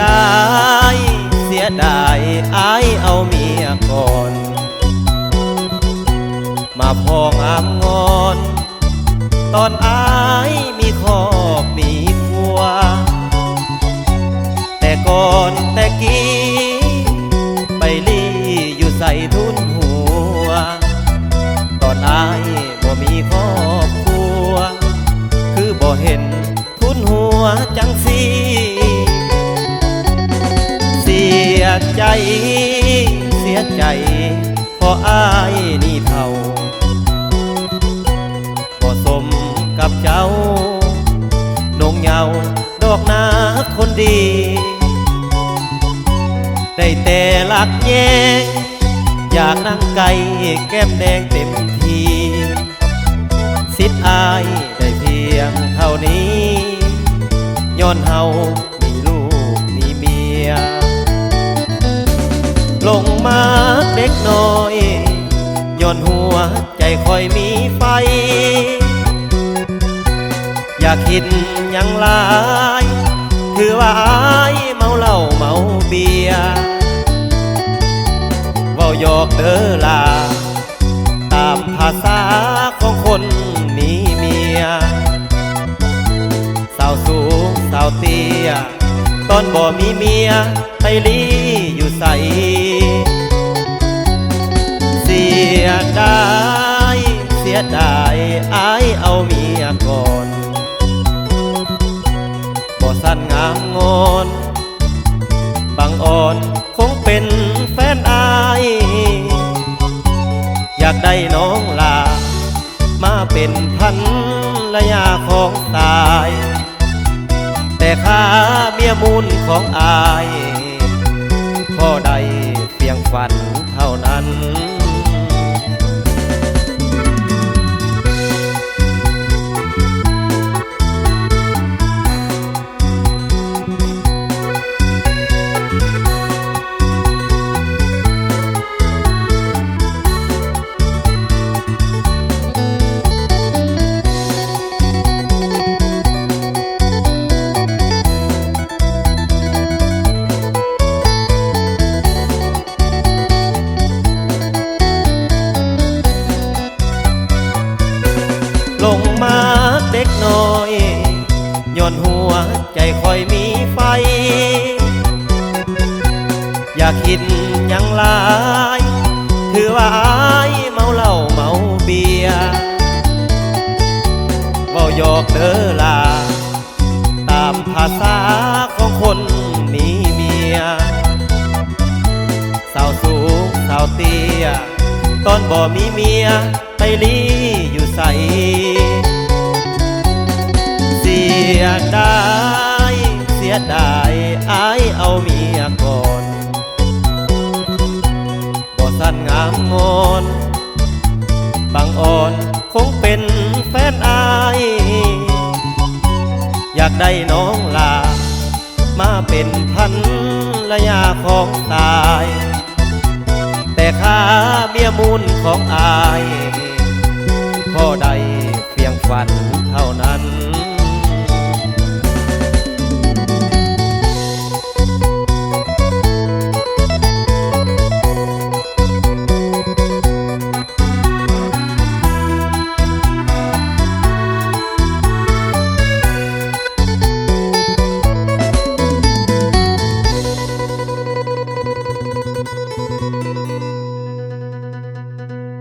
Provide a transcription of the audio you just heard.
ดายเสียดายอายเอาเมียก่อน มาพองอามงอน ตอนอายมีครอบมีครัว แต่ก่อนแต่กี้ไปลี่อยู่ใส่ทุนหัว ตอนอายบ่มีครอบครัว คือบ่เห็นทุนหัวจั ใจเสียใจเพราะอายนี่เท่าบ่สมกับเจ้านงเหยาดอกนาคนดี ได้แต่หลักแยงอยากนั่งไก่แก้มแดงเต็มทีสิทธิ์อายได้เพียงเท่านี้ย้อนเฮา ลงมาเด็กน้อยย้อนหัวใจคอยมีไฟ อยากคิดยังลายคือว่าอายเมาเหล้าเมาเบียว้าหยอกเด้อลา ตามภาษาของคนมีเมีย สาวสูงสาวเตี้ย ตอนบ่มีเมียไปลีอยู่ ใส เสียดายเสียดายอายเอาเมียก่อนบ่สั้นงามงอนบางอ่อนคงเป็นแฟนอาย อยากได้น้องลา มาเป็นพันระยาของตาย แต่ค่าเมียมูลของอาย ฝันเท่านั้น ลงมาเด็กน้อยย้อนหัวใจคอยมีไฟ อยากคิดยังลายคือว่าอายเมาเหล้าเมาเบียร์เว่าหยอกเด้อลา ตามภาษาของคนมีเมีย สาวสูงสาวเตี้ย ตอนบ่มีเมียไปลีอยู่ ใส เสียดายเสียดายอายเอาเมียก่อนบ่สั้นงามงอนบางอ่อนคงเป็นแฟนอาย อยากได้น้องลา มาเป็นพันระยาของตาย แต่ค่าเมียมูลของอาย ใดเพียงฝันเท่านั้น